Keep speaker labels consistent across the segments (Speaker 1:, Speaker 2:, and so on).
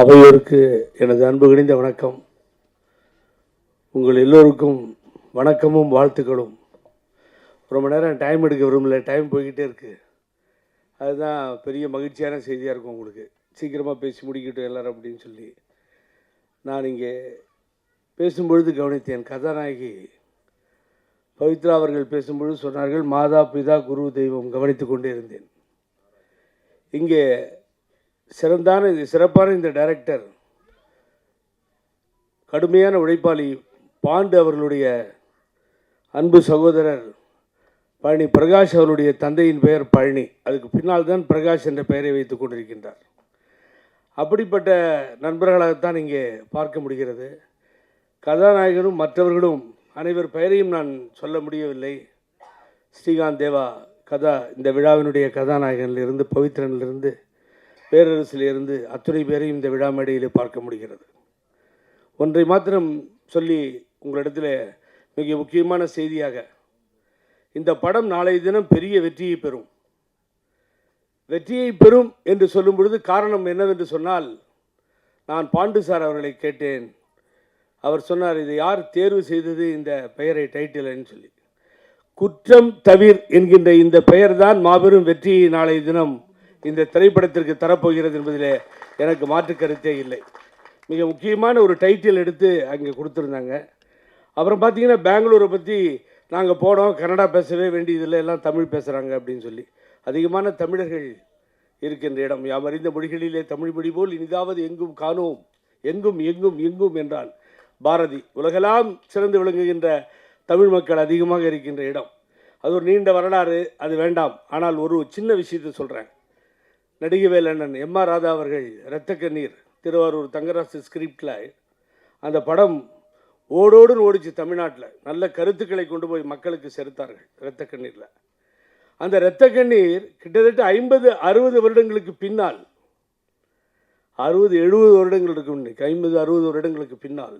Speaker 1: அவையோருக்கு எனது அன்பு கிணிந்த வணக்கம். உங்கள் எல்லோருக்கும் வணக்கமும் வாழ்த்துக்களும். ரொம்ப நேரம் டைம் எடுக்க விரும்பல டைம் போய்கிட்டே இருக்குது அதுதான் பெரிய மகிழ்ச்சியான செய்தியாக இருக்கும் உங்களுக்கு. சீக்கிரமாக பேசி முடிக்கட்டும் எல்லோரும் அப்படின்னு சொல்லி நான் இங்கே பேசும்பொழுது கவனித்தேன். கதாநாயகி பவித்ரா அவர்கள் பேசும்பொழுது சொன்னார்கள் மாதா பிதா குரு தெய்வம் கவனித்து கொண்டே இருந்தேன். இங்கே சிறந்தான சிறப்பான இந்த டைரக்டர் கடுமையான உழைப்பாளி பாண்டு அவர்களுடைய அன்பு சகோதரர் பழனி பிரகாஷ் அவருடைய தந்தையின் பெயர் பழனி. அதுக்கு பின்னால் தான் பிரகாஷ் என்ற பெயரை வைத்துக் கொண்டிருக்கின்றார். அப்படிப்பட்ட நண்பர்களாகத்தான் இங்கே பார்க்க முடிகிறது. கதாநாயகனும் மற்றவர்களும் அனைவர் பெயரையும் நான் சொல்ல முடியவில்லை. ஸ்ரீகாந்த் தேவா கதா இந்த விழாவினுடைய கதாநாயகனிலிருந்து பவித்ரனிலிருந்து பேரரசிலிருந்து அத்துணை பேரையும் இந்த விழாமேடையில் பார்க்க முடிகிறது. ஒன்றை மாத்திரம் சொல்லி உங்களிடத்தில் மிக முக்கியமான செய்தியாக இந்த படம் நாளைய தினம் பெரிய வெற்றியை பெறும். வெற்றியை பெறும் என்று சொல்லும் பொழுது காரணம் என்னவென்று சொன்னால் நான் பாண்டு சார் அவர்களை கேட்டேன். அவர் சொன்னார் இதை யார் தேர்வு செய்தது இந்த பெயரை டைட்டில்னு சொல்லி. குற்றம் தவிர் என்கின்ற இந்த பெயர்தான் மாபெரும் வெற்றியை நாளைய தினம் இந்த திரைப்படத்திற்கு தரப்போகிறது என்பதிலே எனக்கு மாற்று கருத்தே இல்லை. மிக முக்கியமான ஒரு டைட்டில் எடுத்து அங்கே கொடுத்துருந்தாங்க. அப்புறம் பார்த்தீங்கன்னா பெங்களூரை பற்றி நாங்கள் போனோம் கன்னடா பேசவே வேண்டியதில்லை எல்லாம் தமிழ் பேசுகிறாங்க அப்படின்னு சொல்லி. அதிகமான தமிழர்கள் இருக்கின்ற இடம். யாம் அறிந்த மொழிகளிலே தமிழ் மொழி போல் இனிதாவது எங்கும் காணோம். எங்கும் எங்கும் எங்கும் என்றால் பாரதி. உலகெல்லாம் சிறந்து விளங்குகின்ற தமிழ் மக்கள் அதிகமாக இருக்கின்ற இடம். அது ஒரு நீண்ட வரலாறு அது வேண்டாம். ஆனால் ஒரு சின்ன விஷயத்தை சொல்கிறேன் நடிகை வேலண்ணன் எம் ஆர் ராதா அவர்கள் இரத்த கண்ணீர் திருவாரூர் தங்கராசு ஸ்கிரிப்டில் அந்த படம் ஓடோடுன்னு ஓடிச்சு தமிழ்நாட்டில். நல்ல கருத்துக்களை கொண்டு போய் மக்களுக்கு செலுத்தார்கள் இரத்த கண்ணீரில். அந்த இரத்த கண்ணீர் கிட்டத்தட்ட ஐம்பது அறுபது வருடங்களுக்கு பின்னால் அறுபது எழுபது வருடங்கள் இருக்கும் இன்னைக்கு. ஐம்பது அறுபது வருடங்களுக்கு பின்னால்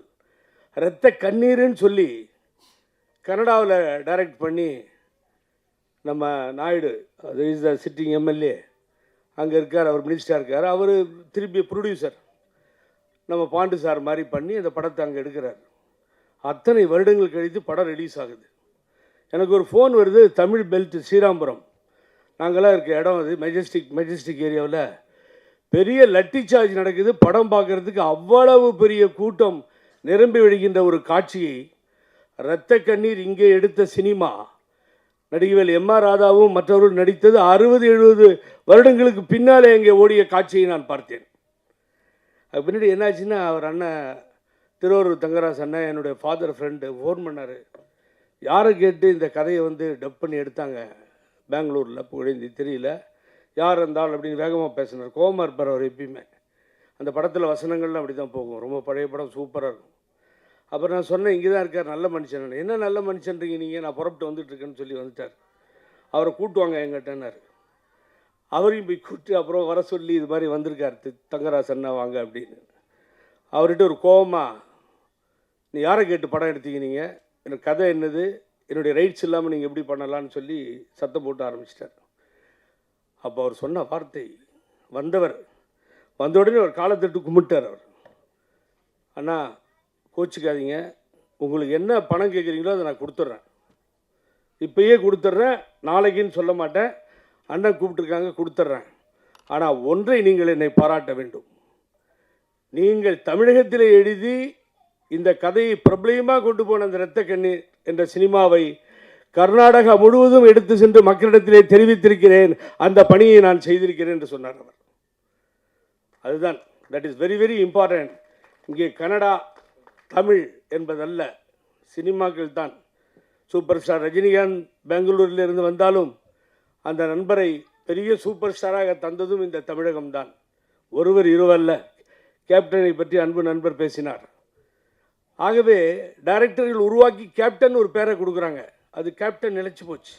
Speaker 1: இரத்த கண்ணீர்னு சொல்லி கனடாவில் டைரக்ட் பண்ணி நம்ம நாயுடு அது இஸ் த சிட்டிங் எம்எல்ஏ அங்கே இருக்கார் அவர் மினிஸ்டராக இருக்கார். அவர் திருப்பி ப்ரொடியூசர் நம்ம பாண்டு சார் மாதிரி பண்ணி அந்த படத்தை அங்கே எடுக்கிறார். அத்தனை வருடங்கள் கழித்து படம் ரிலீஸ் ஆகுது. எனக்கு ஒரு ஃபோன் வருது தமிழ் பெல்ட் ஸ்ரீராம்புரம். நாங்களாம் இருக்க இடம் அது மெஜஸ்டிக் மெஜஸ்டிக் ஏரியாவில் பெரிய லட்டி சார்ஜ் நடக்குது படம் பார்க்குறதுக்கு அவ்வளவு பெரிய கூட்டம் நிரம்பி விடுகின்ற ஒரு காட்சியை இரத்த கண்ணீர் இங்கே எடுத்த சினிமா நடிகவேல் எம் ஆர் ராதாவும் மற்றவர்கள் நடித்தது அறுபது எழுபது வருடங்களுக்கு பின்னாலே இங்கே ஓடிய காட்சியை நான் பார்த்தேன். அது பின்னாடி என்னாச்சுன்னா அவர் அண்ணன் திருவாரூர் தங்கராஜ் அண்ணன் என்னுடைய ஃபாதர் ஃப்ரெண்டு ஃபோன் பண்ணார். யாரை கேட்டு இந்த கதையை வந்து டப் பண்ணி எடுத்தாங்க? பெங்களூரில் புகழேந்தி தெரியல. யார் இருந்தால் அப்படின்னு வேகமாக பேசினார். கோமார் இருப்பார் அவர் எப்பயுமே. அந்த படத்தில் வசனங்கள்லாம் அப்படி தான் போகும். ரொம்ப பழைய படம் சூப்பராக இருக்கும். அப்புறம் நான் சொன்னேன் இங்கே தான் இருக்கார் நல்ல மனுஷன். என்ன நல்ல மனுஷன்றீங்க நீங்கள் நான் புறப்பட்டு வந்துட்டுருக்கேன்னு சொல்லி வந்துட்டார். அவரை கூட்டுவாங்க எங்கிட்டனார் அவரையும் போய் கூப்பிட்டு அப்புறம் வர சொல்லி இது மாதிரி வந்திருக்கார் தங்கராசன்னா வாங்க அப்படின்னு. அவர்கிட்ட ஒரு கோபமாக நீ யாரை கேட்டு படம் எடுத்தீங்க நீங்கள் எனக்கு கதை என்னது? என்னுடைய ரைட்ஸ் இல்லாமல் நீங்கள் எப்படி பண்ணலான்னு சொல்லி சத்தம் போட்டு ஆரம்பிச்சிட்டார். அப்போ அவர் சொன்ன வார்த்தை வந்தவர் வந்த உடனே ஒரு காலத்தட்டு கும்பிட்டார் அவர். அண்ணா கோச்சிக்காதீங்க. உங்களுக்கு என்ன பணம் கேட்குறீங்களோ அதை நான் கொடுத்துட்றேன். இப்பயே கொடுத்துட்றேன். நாளைக்குன்னு சொல்ல மாட்டேன். அண்ணன் கூப்பிட்டுருக்காங்க கொடுத்துட்றேன். ஆனால் ஒன்றை நீங்கள் என்னை பாராட்ட வேண்டும். நீங்கள் தமிழகத்தில் எழுதி இந்த கதையை பிரபலயமாக கொண்டு போன அந்த இரத்த கண்ணீர் என்ற சினிமாவை கர்நாடகா முழுவதும் எடுத்து சென்று மக்களிடத்திலே தெரிவித்திருக்கிறேன். அந்த பணியை நான் செய்திருக்கிறேன் என்று சொன்னார் அவர். அதுதான். That is very very important இங்கே கனடா தமிழ் என்பதல்ல சினிமாக்கள் தான் சூப்பர் ஸ்டார் ரஜினிகாந்த் பெங்களூரிலிருந்து வந்தாலும் அந்த நண்பரை பெரிய சூப்பர் ஸ்டாராக தந்ததும் இந்த தமிழகம்தான். ஒருவர் இருவல்ல. கேப்டனை பற்றி அன்பு நண்பர் பேசினார். ஆகவே டைரக்டர்கள் உருவாக்கி கேப்டன் ஒரு பேரை கொடுக்குறாங்க. அது கேப்டன் நிலைச்சு போச்சு.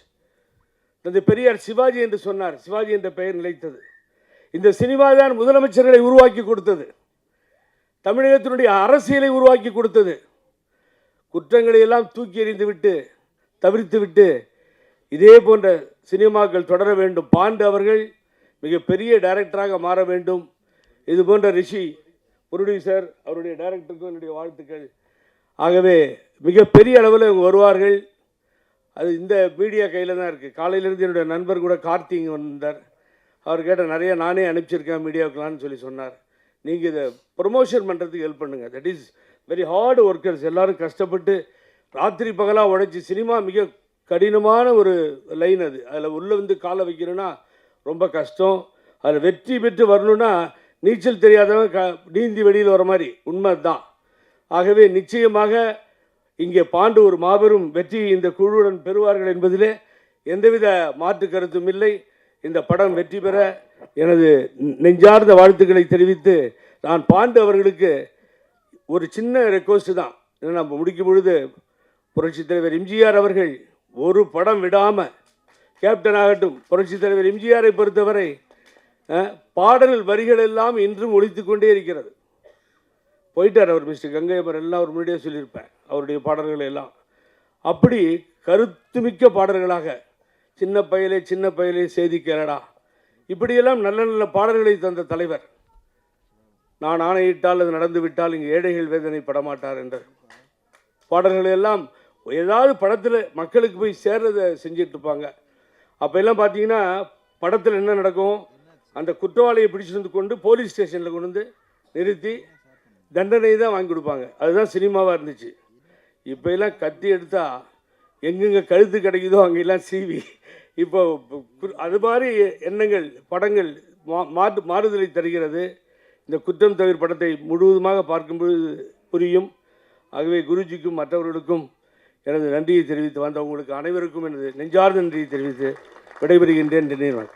Speaker 1: தந்தை பெரியார் சிவாஜி என்று சொன்னார். சிவாஜி என்ற பெயர் நிலைத்தது. இந்த சினிமா தான் முதலமைச்சர்களை உருவாக்கி கொடுத்தது. தமிழகத்தினுடைய அரசியலை உருவாக்கி கொடுத்தது. குற்றங்களை எல்லாம் தூக்கி எறிந்து விட்டு தவிர்த்து விட்டு இதே போன்ற சினிமாக்கள் தொடர வேண்டும். பாண்டு அவர்கள் மிகப்பெரிய டைரக்டராக மாற வேண்டும். இது போன்ற ரிஷி ப்ரொடியூசர் அவருடைய டைரக்டருக்கும் என்னுடைய வாழ்த்துக்கள். ஆகவே மிகப்பெரிய அளவில் இவங்க வருவார்கள். அது இந்த மீடியா கையில் தான் இருக்குது காலையிலேருந்து என்னுடைய நண்பர் கூட கார்த்திங் வந்தார். அவர் கேட்ட நிறைய நானே அனுப்பிச்சிருக்கேன் மீடியாவுக்கெலான்னு சொல்லி சொன்னார். நீங்கள் இதை ப்ரொமோஷன் பண்ணுறதுக்கு ஹெல்ப் பண்ணுங்கள் that is very hard workers எல்லோரும் கஷ்டப்பட்டு ராத்திரி பகலாக உழைச்சி சினிமா மிக கடினமான ஒரு லைன் அது. அதில் உள்ளே வந்து காலை வைக்கணும்னா ரொம்ப கஷ்டம். அதில் வெற்றி பெற்று வரணும்னா நீச்சல் தெரியாதவன் க நீந்தி வெளியில் வர மாதிரி. உண்மை தான் ஆகவே நிச்சயமாக இங்கே பாண்டு ஒரு மாபெரும் வெற்றியை இந்த குழுவுடன் பெறுவார்கள் என்பதிலே எந்தவித மாற்று கருத்தும் இல்லை. இந்த படம் வெற்றி பெற எனது நெஞ்சார்ந்த வாழ்த்துக்களை தெரிவித்து நான் பாண்டு அவர்களுக்கு ஒரு சின்ன ரெக்வஸ்ட்டு தான். ஏன்னா நம்ம முடிக்கும் பொழுது புரட்சித் தலைவர் எம்ஜிஆர் அவர்கள் ஒரு படம் விடாமல் கேப்டன் ஆகட்டும் புரட்சித் தலைவர் எம்ஜிஆரை பொறுத்தவரை பாடல் வரிகள் எல்லாம் இன்றும் ஒழித்து கொண்டே இருக்கிறது. போயிட்டார் அவர் மிஸ்டர் கங்கையப்பர் எல்லாம் அவர் முன்னாடியே சொல்லியிருப்பேன் அவருடைய பாடல்கள் எல்லாம். அப்படி கருத்துமிக்க பாடல்களாக சின்ன பயலே சின்ன பயலே செய்தி கேளடா இப்படியெல்லாம் நல்ல நல்ல பாடல்களை தந்த தலைவர். நான் ஆணையிட்டால் அது நடந்து விட்டால் இங்கு ஏழைகள் வேதனை படமாட்டார் என்ற. பாடல்கள் எல்லாம் ஏதாவது படத்தில் மக்களுக்கு போய் சேர்றதை செஞ்சிட்டு இருப்பாங்க. அப்போ எல்லாம் பார்த்தீங்கன்னா படத்தில் என்ன நடக்கும்? அந்த குற்றவாளியை பிடிச்சிட்டு வந்து கொண்டு போலீஸ் ஸ்டேஷனில் கொண்டு வந்து நிறுத்தி தண்டனை தான் வாங்கி கொடுப்பாங்க. அதுதான் சினிமாவாக இருந்துச்சு. இப்போ எல்லாம் கத்தி எடுத்தால் எங்கெங்கே கழுத்து கிடைக்குதோ அங்கெல்லாம் சீவி இப்போ அது மாதிரி எண்ணங்கள் படங்கள் மா மாற்று மாறுதலை தருகிறது. இந்த குற்றம் தவிர படத்தை முழுவதுமாக பார்க்கும்போது புரியும். ஆகவே குருஜிக்கும் மற்றவர்களுக்கும் எனது நன்றியை தெரிவித்து வந்த உங்களுக்கு அனைவருக்கும் எனது நெஞ்சார்ந்த நன்றியை தெரிவித்து விடைபெறுகின்றேன். நினைவான்